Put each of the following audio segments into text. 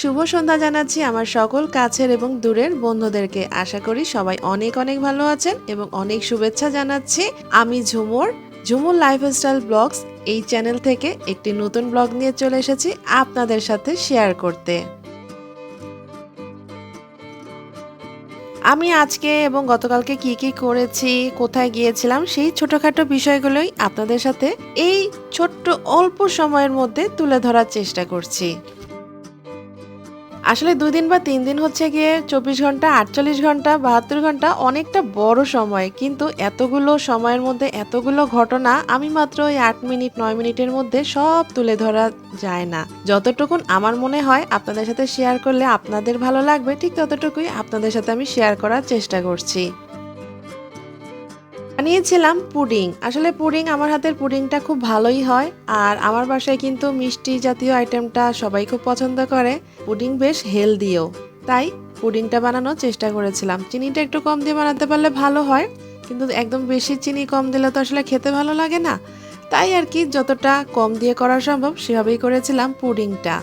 শুভ সন্ধ্যা জানাচ্ছি আমার সকল কাছের এবং দূরের বন্ধুদেরকে। আশা করি সবাই অনেক অনেক ভালো আছেন এবং অনেক শুভেচ্ছা জানাচ্ছি। আমি ঝুমুর ঝুমুর লাইফস্টাইল ব্লগস এই চ্যানেল থেকে একটি নতুন ব্লগ নিয়ে চলে এসেছি আপনাদের সাথে শেয়ার করতে। আমি আজকে এবং গতকালকে কি কি করেছি, কোথায় গিয়েছিলাম সেই ছোটখাটো বিষয়গুলোই আপনাদের সাথে এই ছোট্ট অল্প সময়ের মধ্যে তুলে ধরার চেষ্টা করছি। আসলে দুই দিন বা তিন দিন হচ্ছে গিয়ে চব্বিশ ঘণ্টা, আটচল্লিশ ঘণ্টা, বাহাত্তর ঘণ্টা অনেকটা বড় সময়। কিন্তু এতগুলো সময়ের মধ্যে এতগুলো ঘটনা আমি মাত্র ওই আট মিনিট, নয় মিনিটের মধ্যে সব তুলে ধরা যায় না। যতটুকুন আমার মনে হয় আপনাদের সাথে শেয়ার করলে আপনাদের ভালো লাগবে, ঠিক ততটুকুই আপনাদের সাথে আমি শেয়ার করার চেষ্টা করছি। বানিয়েছিলাম পুডিং। আসলে পুডিং আমার হাতের পুডিংটা খুব ভালোই হয়। আর আমার বাসায় কিন্তু মিষ্টি জাতীয় আইটেমটা সবাই খুব পছন্দ করে। পুডিং বেশ হেলদিও। তাই পুডিংটা বানানোর চেষ্টা করেছিলাম। চিনিটা একটু কম দিয়ে বানাতে পারলে ভালো হয়। কিন্তু একদম বেশি চিনি কম দিলে তো আসলে খেতে ভালো লাগে না। তাই আর কি যতটা কম দিয়ে করা সম্ভব সেভাবেই করেছিলাম পুডিংটা।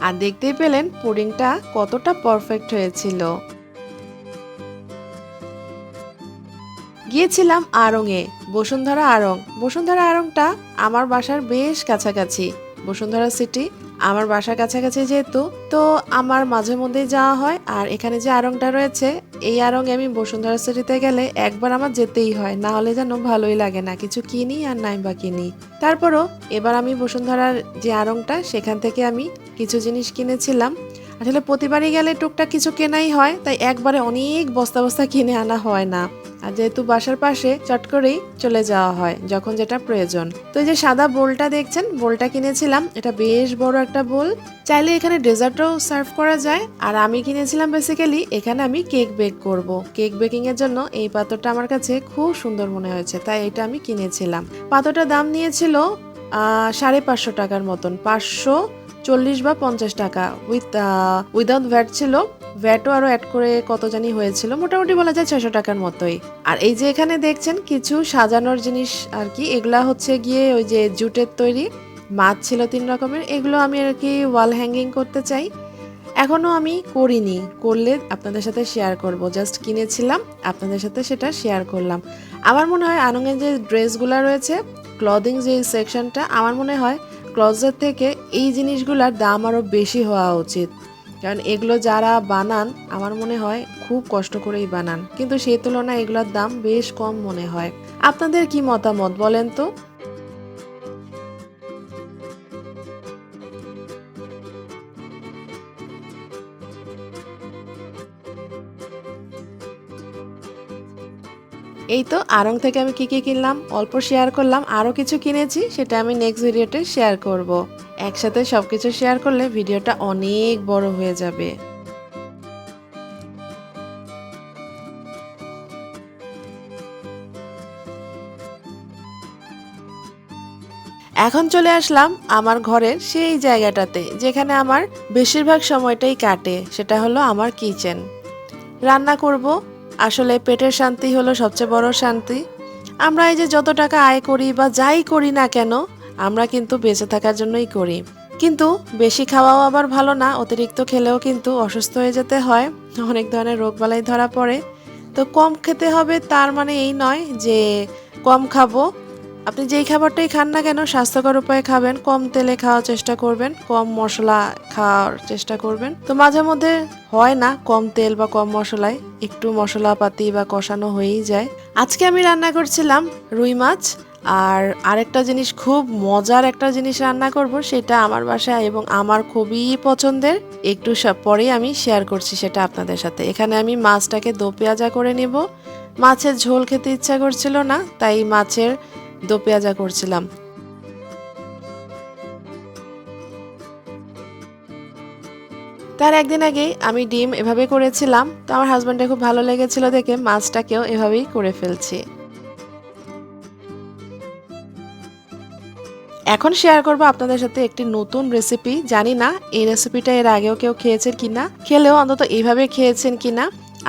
আর দেখতেই পেলেন পুডিংটা কতটা পারফেক্ট হয়েছিল। গিয়েছিলাম আড়ংয়ে বসুন্ধরা আড়ং। বসুন্ধরা আড়ংটা আমার বাসার বেশ কাছাকাছি। বসুন্ধরা সিটি আমার বাসার কাছাকাছি যেহেতু, তো আমার মাঝে মধ্যেই যাওয়া হয়। আর এখানে যে আড়ংটা রয়েছে, এই আড়ং আমি বসুন্ধরা সিটিতে গেলে একবার আমার যেতেই হয়। না হলে যেন ভালোই লাগে না। কিছু কিনি আর নাই বা কিনি। তারপরও এবার আমি বসুন্ধরার যে আড়ংটা, সেখান থেকে আমি কিছু জিনিস কিনেছিলাম। আসলে প্রতিবারই গেলে টুকটাক কিছু কেনাই হয়, তাই একবারে অনেক বস্তা বস্তা কিনে আনা হয় না। আর যেহেতু বাসার পাশে চট করেই চলে যাওয়া হয়, যখন যেটা প্রয়োজন। তো এই যে সাদা বোলটা দেখছেন, বোলটা কিনেছিলাম। এটা বেশ বড় একটা বোল। চাইলে এখানে ডেজার্টও সার্ভ করা যায়। আর আমি কিনেছিলাম বেসিক্যালি এখানে আমি কেক বেক করব। কেক বেকিং এর জন্য এই পাত্রটা আমার কাছে খুব সুন্দর মনে হয়েছে, তাই এটা আমি কিনেছিলাম। পাত্রটার দাম নিয়েছিল সাড়ে পাঁচশো টাকার মতন। পাঁচশো চল্লিশ বা পঞ্চাশ টাকা। উইথ উইদাউট ভ্যাট ছিল। ভ্যাটও আরও অ্যাড করে কত জানি হয়েছিল। মোটামুটি বলা যায় ছয়শো টাকার মতোই। আর এই যে এখানে দেখছেন, কিছু সাজানোর জিনিস আর কি, এগুলা হচ্ছে গিয়ে ওই যে জুটের তৈরি, মাছ ছিল তিন রকমের, এগুলো আমি আর কি ওয়াল হ্যাঙ্গিং করতে চাই। এখনও আমি করিনি, করলে আপনাদের সাথে শেয়ার করব। জাস্ট কিনেছিলাম, আপনাদের সাথে সেটা শেয়ার করলাম। আমার মনে হয় আনঙ্গের যে ড্রেসগুলো রয়েছে ক্লদিং যে সেকশনটা আমার মনে হয় ক্লজের থেকে এই জিনিসগুলোর দাম আরও বেশি হওয়া উচিত। কারণ এগুলো যারা বানান, আমার মনে হয় খুব কষ্ট করেই বানান। কিন্তু সেই তুলনায় এগুলোর দাম বেশ কম মনে হয়। আপনাদের কি মতামত বলেন তো? এই তো আরং থেকে আমি কি কি কিনলাম? অল্প শেয়ার করলাম আরও কিছু কিনেছি, সেটা আমি নেক্সট ভিডিওতে শেয়ার করব। একসাথে সবকিছু শেয়ার করলে ভিডিওটা অনেক বড় হয়ে যাবে। এখন চলে আসলাম আমার ঘরের সেই জায়গাটাতে, যেখানে আমার বেশিরভাগ সময়টাই কাটে, সেটা হলো আমার কিচেন রান্না করব, আসলে পেটের শান্তি হলো সবচেয়ে বড় শান্তি। আমরা এই যে যত টাকা আয় করি বা যাই করি না কেন আমরা কিন্তু বেঁচে থাকার জন্যই করি। কিন্তু বেশি খাওয়াও আবার ভালো না, অতিরিক্ত খেলেও কিন্তু অসুস্থ হয়ে যেতে হয়। অনেক ধরনের রোগবালাই ধরা পড়ে। তো কম খেতে হবে তার মানে এই নয় যে কম খাব। আপনি যেই খাবারটাই খান না কেন, স্বাস্থ্যকর উপায়ে খাবেন, কম তেলে খাওয়ার চেষ্টা করবেন, কম মশলা খাওয়ার চেষ্টা করবেন। তো মাঝে মধ্যে হয় না কম তেল বা কম মশলায়, একটু মশলাপাতি বা কষানো হয়েই যায়। আজকে আমি রান্না করছিলাম রুই মাছ আর আরেকটা জিনিস, খুব মজার একটা জিনিস রান্না করব, সেটা আমার বাসায় এবং আমার খুবই পছন্দের। একটু পরেই আমি শেয়ার করছি সেটা আপনাদের সাথে। এখানে আমি মাছটাকে দো পেঁয়াজা করে নেব। মাছের ঝোল খেতে ইচ্ছা করছিল না, তাই মাছের দো পেঁয়াজা করছিলাম। তার একদিন আগেই আমি ডিম এভাবে করেছিলাম। তো আমার হাজব্যান্ডে খুব ভালো লেগেছিল দেখে মাছটাকেও এভাবেই করে ফেলছি। এখন শেয়ার করব আপনাদের সাথে একটি নতুন রেসিপি জানি না এই রেসিপিটা এর আগেও কেউ খেয়েছেন কিনা। খেলেও অন্তত এইভাবে খেয়েছেন কিনা।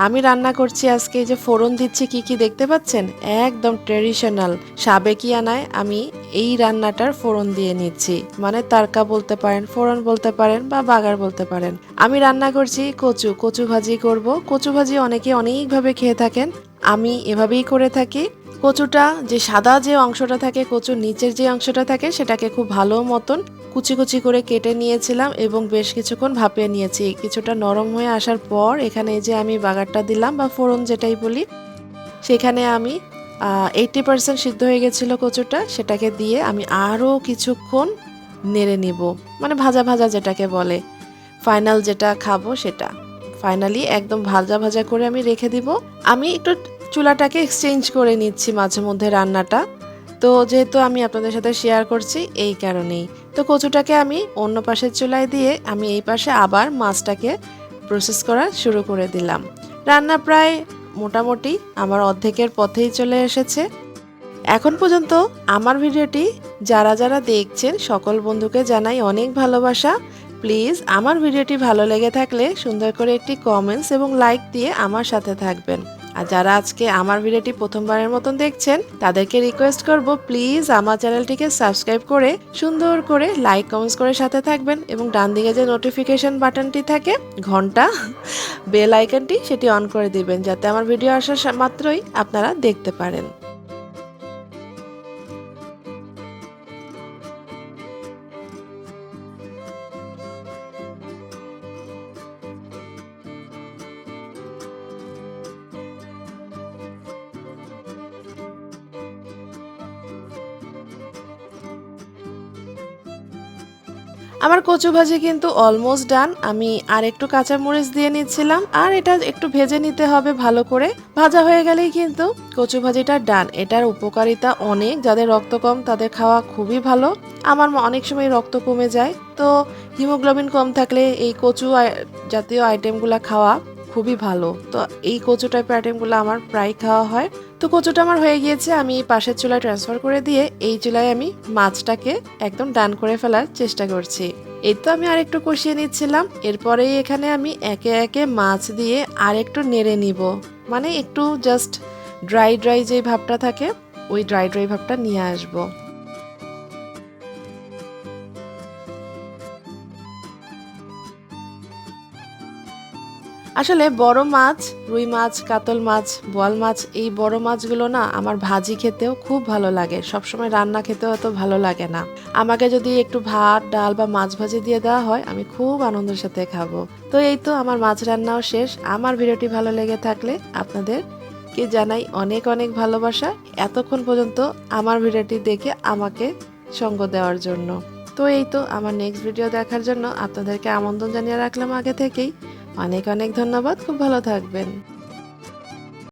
আমি রান্না করছি আজকে যে ফোড়ন দিচ্ছি, কি কি দেখতে পাচ্ছেন? একদম ট্রেডিশনাল সাবেকিয়ানায় আমি এই রান্নাটার ফোড়ন দিয়ে নিচ্ছি। মানে তারকা বলতে পারেন, ফোড়ন বলতে পারেন বা বাগার বলতে পারেন। আমি রান্না করছি কচু কচু ভাজি করব। কচু ভাজি অনেকে অনেকভাবে খেয়ে থাকেন। আমি এভাবেই করে থাকি। কচুটা, যে সাদা যে অংশটা থাকে, কচুর নিচের যে অংশটা থাকে, সেটাকে খুব ভালো মতন কুচি কুচি করে কেটে নিয়েছিলাম এবং বেশ কিছুক্ষণ ভাপিয়ে নিয়েছি। কিছুটা নরম হয়ে আসার পর এখানে যে আমি বাগারটা দিলাম, বা ফোড়ন যেটাই বলি, সেখানে আমি এইটটি পার্সেন্ট সিদ্ধ হয়ে গেছিল কচুটা, সেটাকে দিয়ে আমি আরও কিছুক্ষণ নেড়ে নিব। মানে ভাজা ভাজা যেটাকে বলে ফাইনাল যেটা খাব সেটা। ফাইনালি একদম ভাজা ভাজা করে আমি রেখে দিব। আমি একটু চুলাটাকে এক্সচেঞ্জ করে নিচ্ছি মাঝে মধ্যে রান্নাটা। তো যেহেতু আমি আপনাদের সাথে শেয়ার করছি, এই কারণেই। তো কচুটাকে আমি অন্য পাশের চুলায় দিয়ে আমি এই পাশে আবার মাছটাকে প্রসেস করা শুরু করে দিলাম। রান্না প্রায় মোটামুটি আমার অর্ধেকের পথেই চলে এসেছে। এখন পর্যন্ত আমার ভিডিওটি যারা যারা দেখছেন, সকল বন্ধুকে জানাই অনেক ভালোবাসা। প্লিজ আমার ভিডিওটি ভালো লেগে থাকলে সুন্দর করে একটি কমেন্টস এবং লাইক দিয়ে আমার সাথে থাকবেন। আর যারা আজকে আমার ভিডিওটি প্রথমবারের মতন দেখছেন, তাদেরকে রিকোয়েস্ট করব প্লিজ আমার চ্যানেলটিকে সাবস্ক্রাইব করে, সুন্দর করে লাইক কমেন্টস করে সাথে থাকবেন এবং ডান দিকে যে নোটিফিকেশন বাটনটি থাকে, ঘণ্টা বেল আইকনটি সেটি অন করে দিবেন, যাতে আমার ভিডিও আসার মাত্রই আপনারা দেখতে পারেন। আমার কচু ভাজি কিন্তু অলমোস্ট ডান আমি আর একটু কাঁচামরিচ দিয়ে নিচ্ছিলাম, আর এটা একটু ভেজে নিতে হবে ভালো করে। ভাজা হয়ে গেলেই কিন্তু কচু ভাজিটা ডান এটার উপকারিতা অনেক, যাদের রক্ত কম তাদের খাওয়া খুবই ভালো। আমার অনেক সময় রক্ত কমে যায়, তো হিমোগ্লোবিন কম থাকলে এই কচু জাতীয় আইটেমগুলো খাওয়া খুবই ভালো। তো এই কচু টাইপের আইটেমগুলো আমার প্রায় খাওয়া হয়। তো কচুটা আমার হয়ে গিয়েছে, আমি পাশের চুলায় ট্রান্সফার করে দিয়ে এই চুলায় আমি মাছটাকে একদম ডান করে ফেলার চেষ্টা করছি। এই তো আমি আরেকটু কষিয়ে নিচ্ছিলাম, এরপরেই এখানে আমি একে একে মাছ দিয়ে আরেকটু নেড়ে নিব। মানে একটু জাস্ট ড্রাই ড্রাই যে ভাবটা থাকে, ওই ড্রাই ড্রাই ভাবটা নিয়ে আসব। আসলে বড় মাছ, রুই মাছ, কাতল মাছ, বোয়াল মাছ, এই বড় মাছগুলো না আমার ভাজি খেতেও খুব ভালো লাগে। সবসময় রান্না খেতেও এত ভালো লাগে না। আমাকে যদি একটু ভাত, ডাল বা মাছ ভাজি দিয়ে দেওয়া হয়, আমি খুব আনন্দের সাথে খাব। তো এই তো আমার মাছ রান্নাও শেষ। আমার ভিডিওটি ভালো লেগে থাকলে আপনাদের কে জানাই অনেক অনেক ভালোবাসা এতক্ষণ পর্যন্ত আমার ভিডিওটি দেখে আমাকে সঙ্গ দেওয়ার জন্য। তো এই তো আমার নেক্সট ভিডিও দেখার জন্য। আপনাদেরকে আমন্ত্রণ জানিয়ে রাখলাম আগে থেকেই। অনেক অনেক ধন্যবাদ খুব ভালো থাকবেন।